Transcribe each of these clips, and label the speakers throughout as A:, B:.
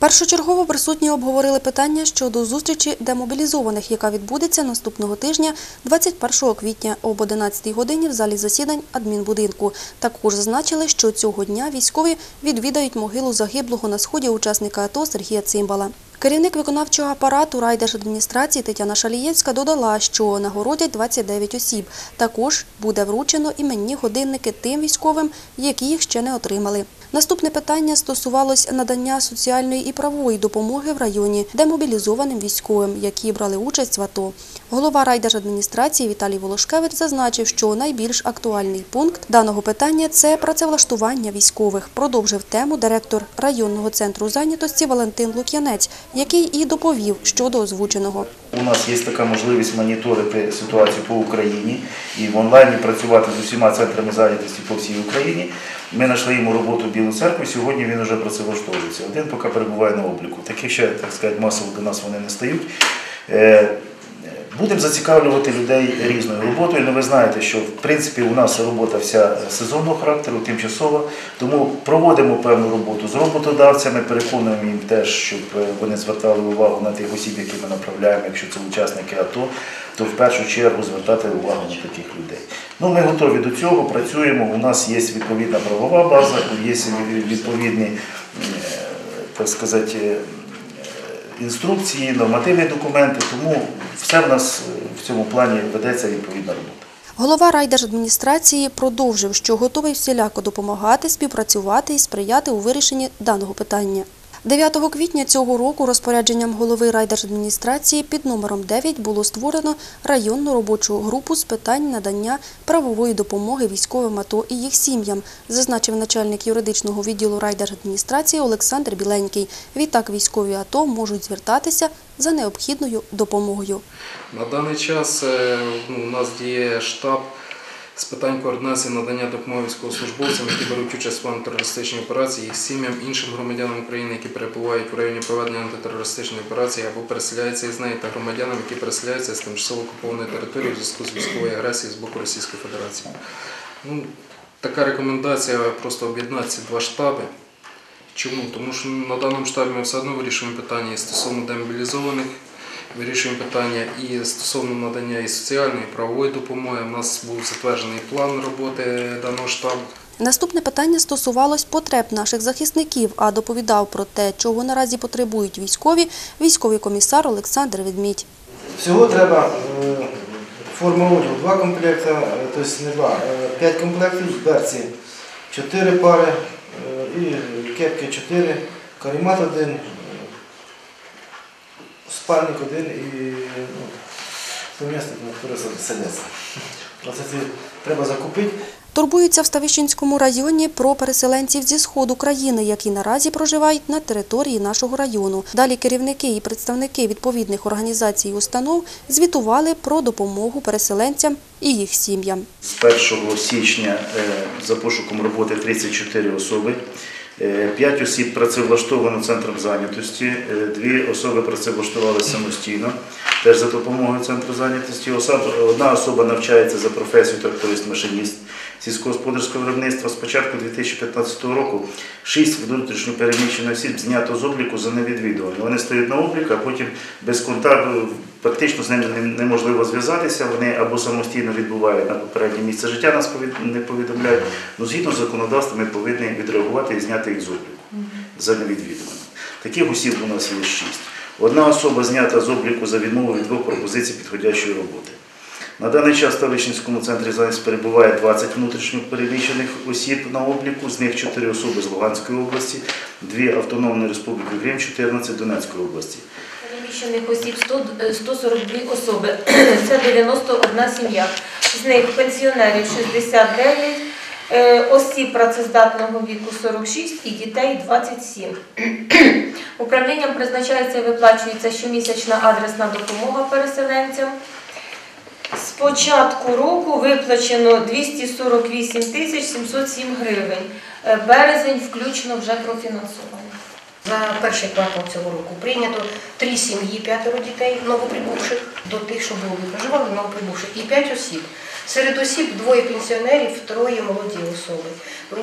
A: Першочергово присутні обговорили питання щодо зустрічі демобілізованих, яка відбудеться наступного тижня, 21 квітня об 11 годині в залі засідань адмінбудинку. Також зазначили, що цього дня військові відвідають могилу загиблого на сході учасника АТО Сергія Цимбала. Керівник виконавчого апарату райдержадміністрації Тетяна Шалієвська додала, що нагородять 29 осіб. Також буде вручено іменні годинники тим військовим, які їх ще не отримали. Наступне питання стосувалось надання соціальної і правової допомоги в районі демобілізованим військовим, які брали участь в АТО. Голова райдержадміністрації Віталій Волошкевич зазначив, що найбільш актуальний пункт даного питання це працевлаштування військових. Продовжив тему директор районного центру зайнятості Валентин Лук'янець, який і доповів щодо озвученого.
B: У нас є така можливість моніторити ситуацію по Україні і в онлайні працювати з усіма центрами зайнятості по всій Україні. Ми знайшли йому роботу в Білу церкву, сьогодні він вже працевлаштовується. Один поки перебуває на обліку. Таких ще, так сказати, масово до нас вони не стають. Будемо зацікавлювати людей різною роботою. Ну, ви знаєте, що в принципі у нас робота вся сезонного характеру, тимчасова, тому проводимо певну роботу з роботодавцями, переконуємо їм теж, щоб е, вони звертали увагу на тих осіб, які ми направляємо, якщо це учасники АТО, то в першу чергу звертати увагу на таких людей. Ну, ми готові до цього, працюємо. У нас є відповідна правова база, є відповідні, е, так сказати, інструкції, нормативні документи, тому все в нас е, в цьому плані ведеться відповідна робота.
A: Голова райдержадміністрації продовжив, що готовий всіляко допомагати, співпрацювати і сприяти у вирішенні даного питання. 9 квітня цього року розпорядженням голови райдержадміністрації під номером 9 було створено районну робочу групу з питань надання правової допомоги військовим АТО і їх сім'ям, зазначив начальник юридичного відділу райдержадміністрації Олександр Біленький. Відтак військові АТО можуть звертатися за необхідною допомогою.
C: На даний час е, ну, у нас діє штаб з питань координації надання допомоги військовослужбовцям, які беруть участь в антитерористичній операції, їх сім'ям, іншим громадянам України, які перебувають в районі проведення антитерористичної операції або переселяються із неї, та громадянам, які переселяються з тимчасово окупованої території в зв'язку з військовою агресією з боку Російської Федерації. Ну, така рекомендація просто об'єднати ці два штаби. Чому? Тому що на даному штабі ми все одно вирішуємо питання і стосовно демобілізованих, вирішуємо питання і стосовно надання і соціальної, і правової допомоги. У нас був затверджений план роботи даного штабу.
A: Наступне питання стосувалось потреб наших захисників, а доповідав про те, чого наразі потребують військові, військовий комісар Олександр Відмідь.
D: Всього треба е, форма одягу два комплекти, е, тобто не два, е, п'ять комплектів, берці чотири пари і кепки чотири, каремат один, спальник один і ну, сумісник, на який садяться. Оце це треба закупити.
A: Турбуються в Ставищенському районі про переселенців зі сходу країни, які наразі проживають на території нашого району. Далі керівники і представники відповідних організацій і установ звітували про допомогу переселенцям і їх сім'ям.
B: З 1 січня е, за пошуком роботи 34 особи. 5 осіб працевлаштовано центром зайнятості, е, дві особи працевлаштувалися самостійно, теж за допомогою центру зайнятості. Одна особа навчається за професією тракторист-машиніст сільськогосподарського виробництва. З початку 2015 року 6 внутрішньопереміщених осіб знято з обліку за невідвідування. Вони стають на облік, а потім без контакту практично з ними неможливо зв'язатися. Вони або самостійно відбувають на попереднє місце життя, нас не повідомляють. Ну, згідно з законодавством, ми повинні відреагувати і зняти їх з обліку за невідвідування. Таких осіб у нас є 6. Одна особа знята з обліку за відмову від двох пропозицій підходящої роботи. На даний час в Ставищенському центрі зайнятості перебуває 20 внутрішньопереміщених осіб на обліку, з них 4 особи з Луганської області, 2 Автономної Республіки Крим, 14 Донецької області.
E: Переміщених осіб 100, е, 142 особи. Це 91 сім'я. З них пенсіонерів 69, е, осіб працездатного віку 46 і дітей 27. Управлінням призначається і виплачується щомісячна адресна допомога переселенцям. З початку року виплачено 248 тисяч 707 гривень. Е, Березень включно вже профінансований.
F: За перший квартал цього року прийнято три сім'ї, п'ятеро дітей новоприбувших до тих, що були проживали новоприбувших, і п'ять осіб. Серед осіб двоє пенсіонерів, троє молоді особи.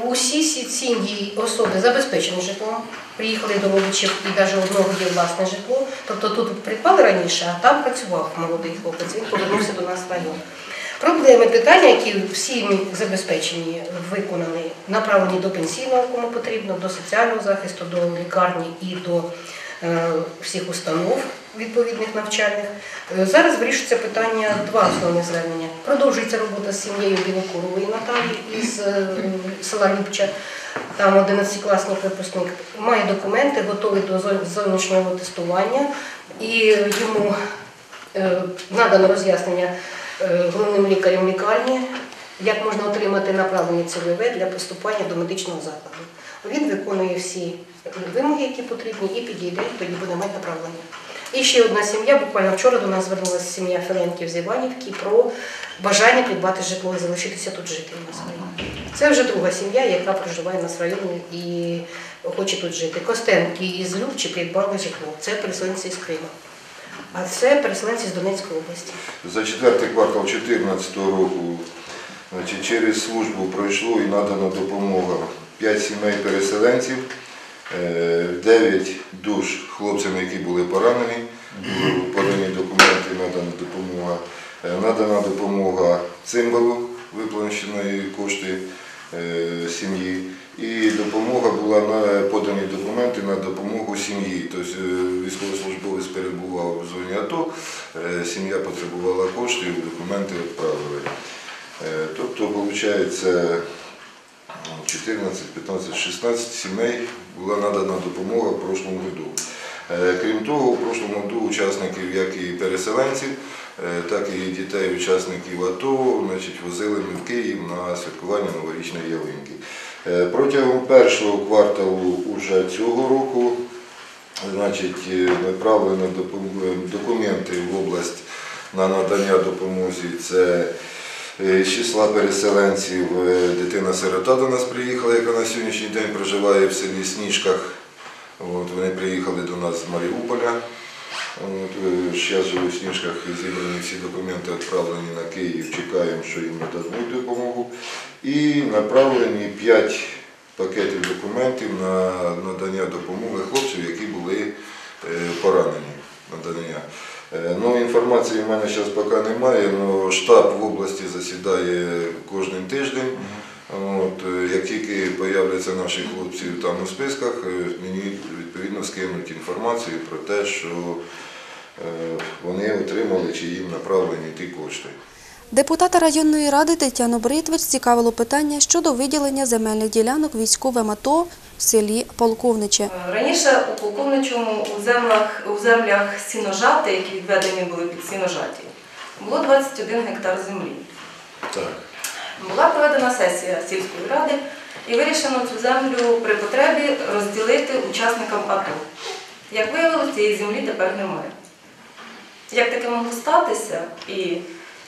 F: Усі сі- сім'ї особи забезпечені житлом, приїхали до родичів і навіть одного є власне житло. Тобто тут придбали раніше, а там працював молодий хлопець, він повернувся до нас в район. Проблеми, питання, які всі забезпечені, виконані, направлені до пенсійного, кому потрібно, до соціального захисту, до лікарні і до е, всіх установ відповідних навчальних. Е, Зараз вирішується питання два основні звернення. Продовжується робота з сім'єю Білокурової Наталії із е, села Любча. Там 11-класний випускник має документи, готовий до зовнішнього тестування, і йому е, надано роз'яснення головним лікарем лікарні, як можна отримати направлення ЦВВ для поступання до медичного закладу. Він виконує всі вимоги, які потрібні, і підійде, тоді буде мати направлення. І ще одна сім'я, буквально вчора до нас звернулася сім'я Феленків з Іванівки про бажання придбати житло і залишитися тут жити в нас районі. Це вже друга сім'я, яка проживає в нас в районі і хоче тут жити. Костенки із Любчі придбали житло. Це переселенці з Криму. А це переселенці з Донецької області.
G: За четвертий квартал 2014 року значить, через службу пройшло і надана допомога 5 сімей переселенців, 9 душ хлопцям, які були поранені, подані документи, надана допомога. Е, Надана допомога цимбалу, виплаченої кошти е, сім'ї. І допомога була на подані документи на допомогу сім'ї. Тобто е, військовослужбовець перебував в зоні АТО, е, сім'я потребувала коштів, документи відправили. Е, Тобто, виходить, 14, 15, 16 сімей була надана допомога в прошлому году. Е, Крім того, в прошлому году учасників як і переселенців, е, так і дітей учасників АТО значить, возили ми в Київ на святкування новорічної ялинки. Е, Протягом першого кварталу уже цього року значить, направлено документи в область на надання допомоги. Це з числа переселенців е, дитина-сирота до нас приїхала, яка на сьогоднішній день проживає в селі Сніжках. От, вони приїхали до нас з Маріуполя. Зараз живуть в Сніжках зібрані всі документи відправлені на Київ. Чекаємо, що їм нададуть допомогу. І направлені 5 пакетів документів на надання допомоги хлопців, які були е, поранені. Надання. Е, Ну, інформації в мене зараз поки немає, але штаб в області засідає кожен тиждень. От, е, як тільки з'являться наші хлопці там у списках, е, мені відповідно скинуть інформацію про те, що вони отримали чи їм направлені ті кошти.
A: Депутата районної ради Тетяну Бритвич цікавило питання щодо виділення земельних ділянок військовим АТО в селі Полковниче.
H: Раніше у полковничому у землях, у землях сіножати, які відведені були під сіножаті, було 21 гектар землі.
B: Так.
H: Була проведена сесія сільської ради і вирішено цю землю при потребі розділити учасникам АТО. Як виявилося, цієї землі тепер немає. Як таке могло статися і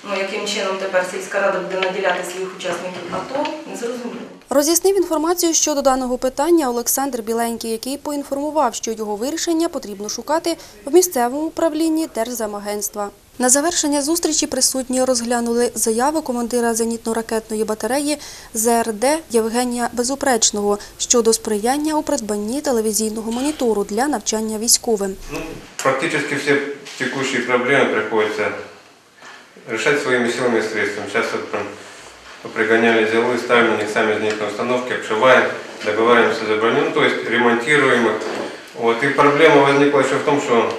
H: ну, яким чином тепер сільська рада буде наділяти своїх учасників АТО, не зрозуміло.
A: Роз'яснив інформацію щодо даного питання Олександр Біленький, який поінформував, що його вирішення потрібно шукати в місцевому управлінні Держземагентства. На завершення зустрічі присутні розглянули заяву командира зенітно-ракетної батареї ЗРД Євгенія Безупречного щодо сприяння у придбанні телевізійного монітору для навчання військовим.
I: Ну, практически все текущие проблемы приходится решать своими силами и средствами. Сейчас вот там пригоняли зелы, ставим на них сами зенитные установки, обшиваем, договариваемся за броню, ну, то есть ремонтируем их. Вот. И проблема возникла еще в том, что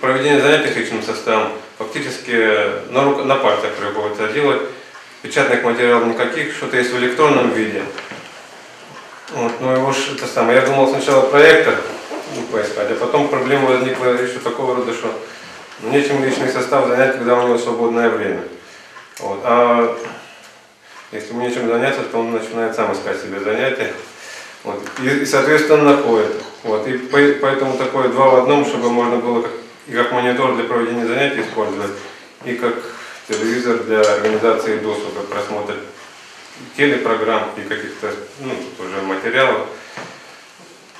I: проведение занятий с личным составом фактически на, рук, на пальцах приходится делать. Печатных материалов никаких, что-то есть в электронном виде. Вот, ну его ж это самое. Я думал сначала проектор поискать, а потом проблема возникла еще такого рода, что нечем личный состав занять, когда у него свободное время. Вот. А если ему нечем заняться, то он начинает сам искать себе занятия. Вот. И, и, соответственно, находит. Вот. И по- поэтому такое два в одном, чтобы можно было как, и как монитор для проведения занятий использовать, и как телевизор для организации доступа, просмотра телепрограмм и каких-то ну, уже материалов.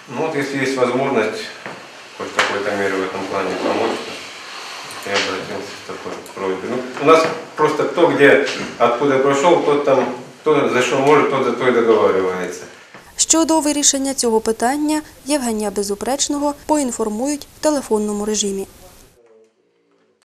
I: Ну вот если есть возможность хоть в какой-то мере в этом плане помочь, и обратился с такой просьбой. Ну, у нас просто кто где, откуда пройшов, тот там, кто за что может, тот за то и договаривается.
A: Щодо вирішення цього питання Євгенія Безупречного поінформують в телефонному режимі.